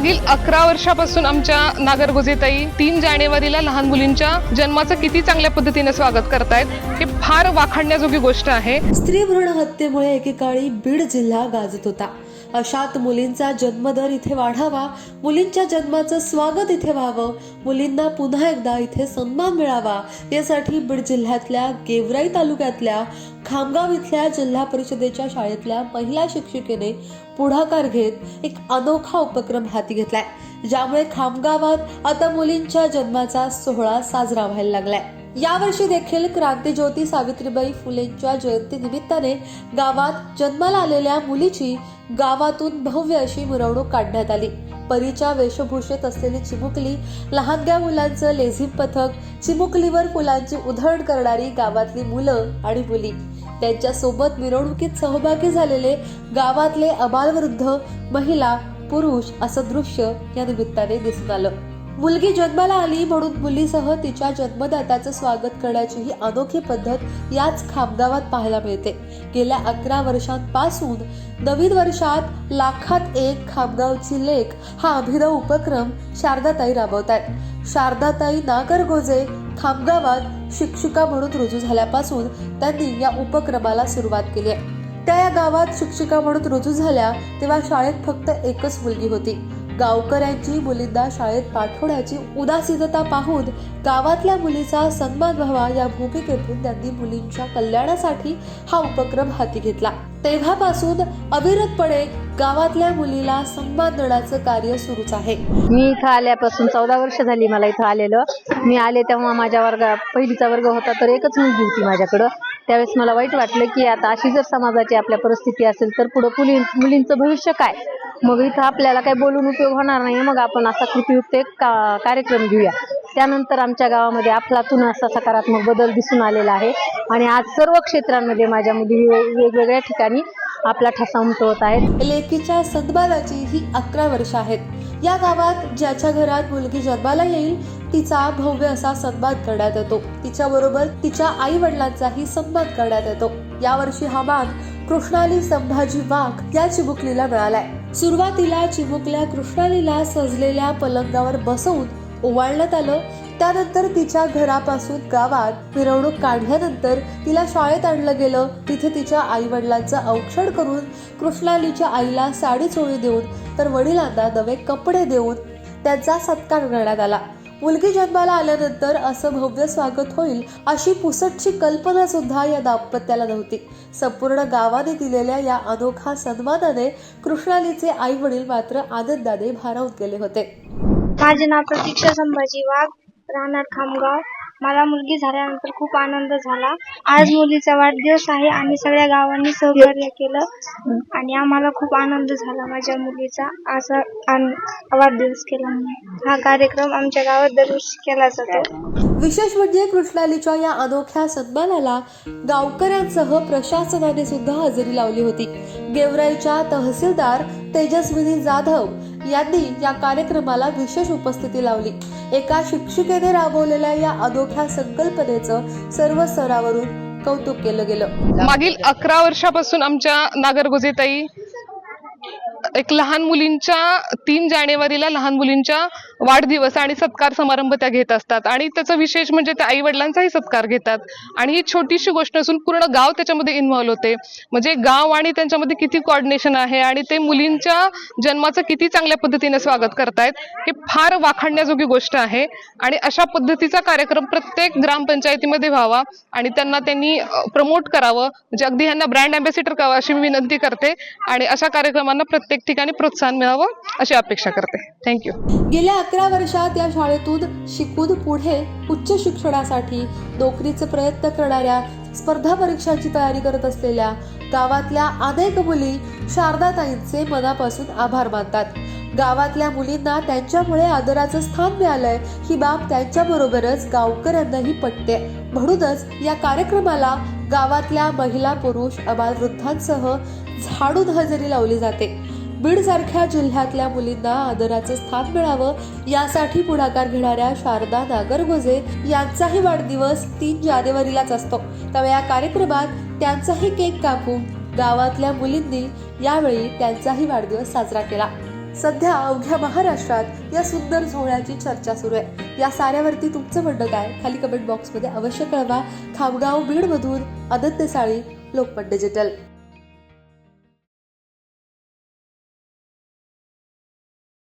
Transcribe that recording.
मागील अकरा वर्षापासून आमच्या नागरगोजेताई तीन जानेवारीला लहान मुलींच्या जन्माचं किती चांगल्या पद्धतीने स्वागत करतायत हे फार वाखाणण्याजोगी गोष्ट आहे. स्त्री भ्रूण हत्येमुळे एकेकाळी बीड जिल्हा गाजत होता. अशात मुलींचा जन्मदर इथे वाढावा मुलींच्या जन्माचं स्वागत इथे व्हावं मुलींना पुन्हा एकदा इथे सन्मान मिळावा यासाठी बीड जिल्ह्यातल्या गेवराई तालुक्यातल्या खामगाव इथल्या जिल्हा परिषदेच्या शाळेतल्या महिला शिक्षिकेने पुढाकार घेत एक अनोखा उपक्रम हाती घेतलाय. ज्यामुळे खामगावात आता मुलींच्या जन्माचा सोहळा साजरा व्हायला लागलाय. यावर्षी देखील क्रांतीज्योती सावित्रीबाई फुलेंच्या जयंती निमित्ताने गावात जन्माला आलेल्या मुलीची गावातून भव्य अशी मिरवणूक काढण्यात आली. परीच्या वेशभूषेत असलेली चिमुकली लहानग्या मुलांचं लेझिम पथक चिमुकलीवर फुलांची उधळण करणारी गावातली मुलं आणि मुली. त्यांच्यासोबत मिरवणुकीत सहभागी झालेले गावातले अबालवृद्ध महिला पुरुष असं दृश्य या निमित्ताने दिसून आलं. मुलगी जन्माला आली म्हणून मुलीसह तिच्या जन्मदात्याचं स्वागत करण्याची ही अनोखी पद्धत याच खामगावात पाहायला मिळते. गेल्या अकरा वर्षांपासून नवीन वर्षात लाखात एक खामगावची लेख हा अभिनव उपक्रम शारदाताई राबवत आहेत शारदाताई नागरगोजे खामगावात शिक्षिका म्हणून रुजू झाल्यापासून त्यांनी या उपक्रमाला सुरुवात केली आहे. त्या या गावात शिक्षिका म्हणून रुजू झाल्या तेव्हा शाळेत फक्त एकच मुलगी होती. गावकऱ्यांची मुलींना शाळेत पाठवण्याची उदासीनता पाहून गावातल्या मुलीचा सन्मान व्हावा या भूमिकेतून त्यांनी मुलींच्या कल्याणासाठी हा उपक्रम हाती घेतला. तेव्हापासून अविरतपणे गावातल्या मुलीला सन्मान देण्याचं कार्य सुरूच आहे. मी इथं आल्यापासून चौदा वर्ष झाली मला इथं आलेलं. मी आले तेव्हा माझ्या वर्गा पहिलीचा वर्ग होता तर एकच मुलगी होती माझ्याकडं. त्यावेळेस मला वाईट वाटलं की आता अशी जर समाजाची आपल्या परिस्थिती असेल तर पुढं मुली मुलींचं भविष्य काय? मग इथं आपल्याला काही बोलून उपयोग होणार नाही. मग आपण असा कृतीयुक्त एक का कार्यक्रम घेऊया. त्यानंतर आमच्या गावामध्ये आपलातून असा सकारात्मक बदल दिसून आलेला आहे. आणि आज सर्व क्षेत्रांमध्ये माझ्या मुली वे- वेगवेगळ्या ठिकाणी आपला ठसा उमटवत आहेत. लेकीच्या सदबालाची ही अकरा वर्ष आहेत. या गावात ज्याच्या घरात मुलगी जन्माला येईल तिचा भव्य असा सन्मान करण्यात येतो. तिच्या बरोबर तिच्या आई वडिलांचाही सन्मान करण्यात येतो. यावर्षी हा मान कृष्णाली संभाजी वाघ या चिमुकलीला मिळालाय. सुरुवातीला चिमुकल्या कृष्णालीला सजलेल्या पलंगावर बसवून ओवाळण्यात आलं. त्यानंतर तिच्या घरापासून गावात मिरवणूक काढल्यानंतर तिला शाळेत आणलं गेलं. तिथे तिच्या आई वडिलांचं औक्षण करून कृष्णालीच्या आईला साडी चोळी देऊन तर वडिलांना नवे कपडे देऊन त्यांचा सत्कार करण्यात आला. मुलगी जन्माला आल्यानंतर असं भव्य स्वागत होईल अशी पुसटची कल्पना सुद्धा या दाम्पत्याला नव्हती. संपूर्ण गावाने दिलेल्या या अनोखा सन्मानाने कृष्णालीचे आई वडील मात्र आनंदाने भारावून गेले होते. माझे नाव प्रतीक्षा संभाजी वाघ राहणार खामगाव. मला मुलगी झाल्यानंतर खूप आनंद झाला. आज मुलीचा वाढदिवस आहे. आणि सगळ्या गावांनी सहकार्य केलं आणि आम्हाला खूप आनंद झाला माझ्या मुलीचा. असा वाढदिवस केला म्हणून. हा कार्यक्रम आमच्या गावात दरवर्षी केला जातो. विशेष म्हणजे कृष्णालीच्या या अनोख्या सन्मानाला गावकऱ्यांसह प्रशासनाने सुद्धा हजेरी लावली होती. गेवराईच्या तहसीलदार तेजस्विनी जाधव यांनी या कार्यक्रमाला विशेष उपस्थिती लावली. एका शिक्षिकेने राबवलेल्या या अनोख्या संकल्पनेचं सर्व स्तरावरून कौतुक केलं गेलं. मागील अकरा वर्षापासून आमच्या नागरगोजेताई एक लहान मुलींच्या तीन जानेवारीला लहान मुलींच्या वाढदिवस आणि सत्कार समारंभ त्या घेत असतात. आणि त्याचं विशेष म्हणजे त्या आई वडिलांचाही सत्कार घेतात. आणि ही छोटीशी गोष्ट असून पूर्ण गाव त्याच्यामध्ये इन्व्हॉल्व्ह होते. म्हणजे गाव आणि त्यांच्यामध्ये किती कॉर्डिनेशन आहे आणि ते मुलींच्या जन्माचं किती चांगल्या पद्धतीने स्वागत करतायत हे फार वाखाणण्याजोगी गोष्ट आहे. आणि अशा पद्धतीचा कार्यक्रम प्रत्येक ग्रामपंचायतीमध्ये व्हावा आणि त्यांना त्यांनी प्रमोट करावं. म्हणजे अगदी ह्यांना ब्रँड अँबॅसिडर करावं अशी मी विनंती करते. आणि अशा कार्यक्रमांना प्रत्येक ठिकाणी प्रोत्साहन मिळावं अशी अपेक्षा करते. थँक्यू गेल्या अकरा वर्षात या शाळेतून शिकून पुढे उच्च शिक्षणासाठी नोकरीचे प्रयत्न करणाऱ्या स्पर्धा परीक्षांची तयारी करत असलेल्या गावातल्या अनेक मुली शारदाताईंचे मनापासून आभार मानतात. गावातल्या मुलींना त्यांच्यामुळे आदराचं स्थान मिळालंय ही बाब त्यांच्याबरोबरच गावकऱ्यांनाही पटते. म्हणूनच या कार्यक्रमाला गावातल्या महिला पुरुष अबाल वृद्धांसह झाडून हजेरी लावली जाते. बीडसारख्या जिल्ह्यातल्या मुलींना आदराचं स्थान मिळावं यासाठी पुढाकार घेणाऱ्या शारदा नागरगोजे यांचाही वाढदिवस तीन जानेवारीलाच असतो. त्यामुळे या कार्यक्रमात त्यांचाही केक कापून गावातल्या मुलींनी यावेळी त्यांचाही वाढदिवस साजरा केला. सध्या अवघ्या महाराष्ट्रात या सुंदर सोहळ्याची चर्चा सुरू आहे. या साऱ्यावरती तुमचं म्हणणं काय? खाली कमेंट बॉक्समध्ये अवश्य कळवा. खामगाव बीडमधून आदित्य साळी लोकमत डिजिटल